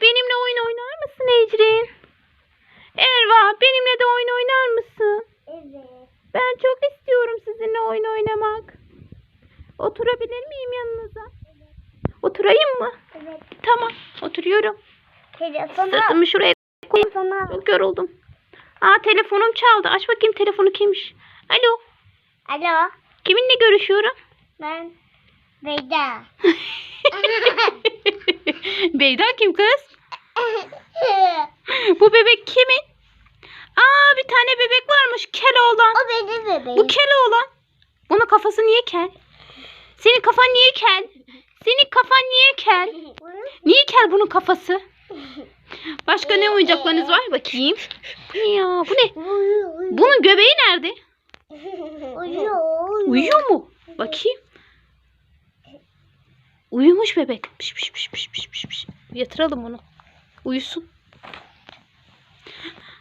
benimle oyun oynar mısın Ecrin? Erva benimle de oyun oynar mısın? Evet. Ben çok istiyorum sizinle oyun oynamak. Oturabilir miyim yanınıza? Oturayım mı? Evet. Tamam oturuyorum. Telefonu Sırtımı şuraya koyayım. Telefonu. Çok yoruldum. Aa telefonum çaldı. Aç bakayım telefonu kimmiş? Alo. Alo. Kiminle görüşüyorum? Ben Beyda. Beyda kim kız? Bu bebek kimin? Aa bir tane bebek varmış kel olan. o benim bebeğim. Bu kel olan. Bunun kafası niye kel? Senin kafan niye kel? Senin kafan niye kel? Niye kel bunun kafası? Başka ne oyuncaklarınız var? Bakayım. Bu ne ya? Bu ne? Bunun göbeği nerede? Uyuyor. Uyuyor mu? Bakayım. Uyumuş bebek. Piş piş piş piş piş piş piş. Yatıralım onu. Uyusun.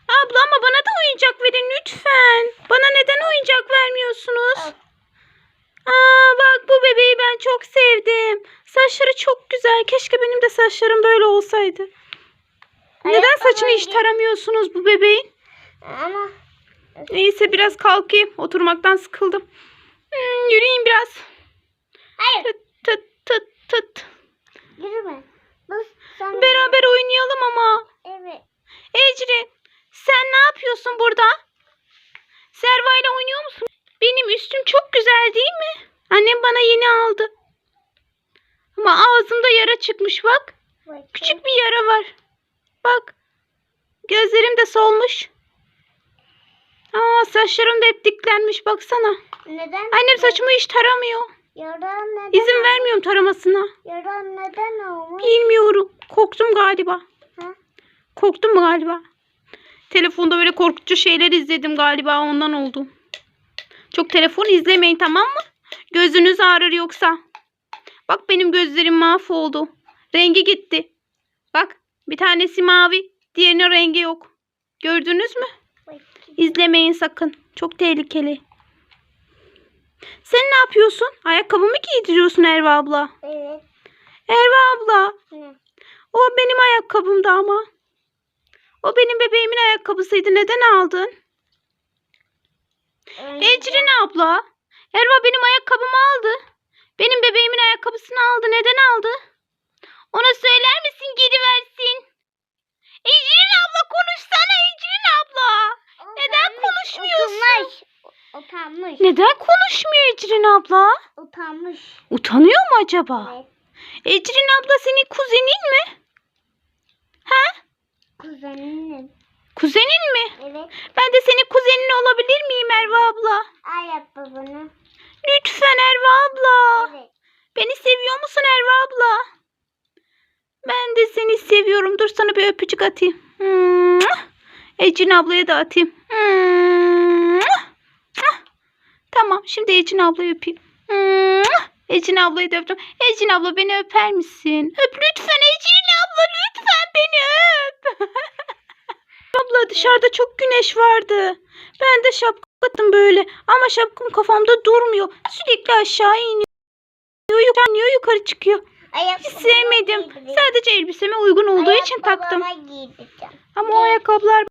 Abla ama bana da oyuncak verin lütfen. Bana neden oyuncak vermiyorsunuz? Aa bak bu bebeği ben çok sevdim. Saçları çok güzel. Keşke benim de saçlarım böyle olsaydı. Neden saçını hiç taramıyorsunuz bu bebeğin? Ama Neyse biraz kalkayım. Oturmaktan sıkıldım. Hmm, yürüyeyim biraz. hayır. Tıt tıt tıt. Yürüme. Sen. Beraber oynayalım ama. Evet. Ecrin sen ne yapıyorsun burada? Serva ile oynuyor musun? Benim üstüm çok güzel değil mi? Annem bana yeni aldı. Ama ağzımda yara çıkmış bak. Küçük bir yara var. Bak. Gözlerim de solmuş. Aa saçlarım da hep diklenmiş baksana. Neden? Annem saçımı hiç taramıyor. Yaran neden? İzin vermiyorum taramasına. Yaran neden olmuş? Bilmiyorum. Korktum galiba. Ha? Korktum mu galiba? Telefonda böyle korkutucu şeyler izledim galiba ondan oldu. Çok telefon izlemeyin tamam mı? Gözünüz ağrır yoksa. Bak benim gözlerim mahvoldu. Rengi gitti. Bak bir tanesi mavi, diğerinin rengi yok. Gördünüz mü? İzlemeyin sakın. Çok tehlikeli. Sen ne yapıyorsun? Ayakkabımı giydiriyorsun Erva abla. Evet. Erva abla. Hı. O benim ayakkabımdı ama. O benim bebeğimin ayakkabısıydı. Neden aldın? Ecrin abla. Erva benim ayakkabımı aldı. Benim bebeğimin ayakkabısını aldı. Neden aldı? Ona söyler misin geri versin? Ecrin abla konuşsana Ecrin abla. Neden konuşmuyorsun? Utanmış. Neden konuşmuyor Ecrin abla? Utanmış. Utanıyor mu acaba? Evet. Ecrin abla senin kuzenin mi? Ha? Kuzenim. Kuzenin mi? Evet. Ben de senin kuzenin olabilir miyim Erva abla? Ayakkabını. Lütfen Erva abla. Evet. Beni seviyor musun Erva abla? Ben de seni seviyorum. Dur sana bir öpücük atayım. Mua! Ecin ablaya da atayım. Tamam şimdi Ecin ablayı öpeyim. Ecin ablayı da öptüm. Ecin abla beni öper misin? Öp lütfen Ecin abla lütfen beni öp. abla dışarıda çok güneş vardı. Ben de şapka taktım böyle ama şapkam kafamda durmuyor. Sürekli aşağı iniyor. Yukarı, yukarı çıkıyor. Hiç Ayakkabımı sevmedim. Sadece elbiseme uygun olduğu için taktım. Ama o ayakkabılar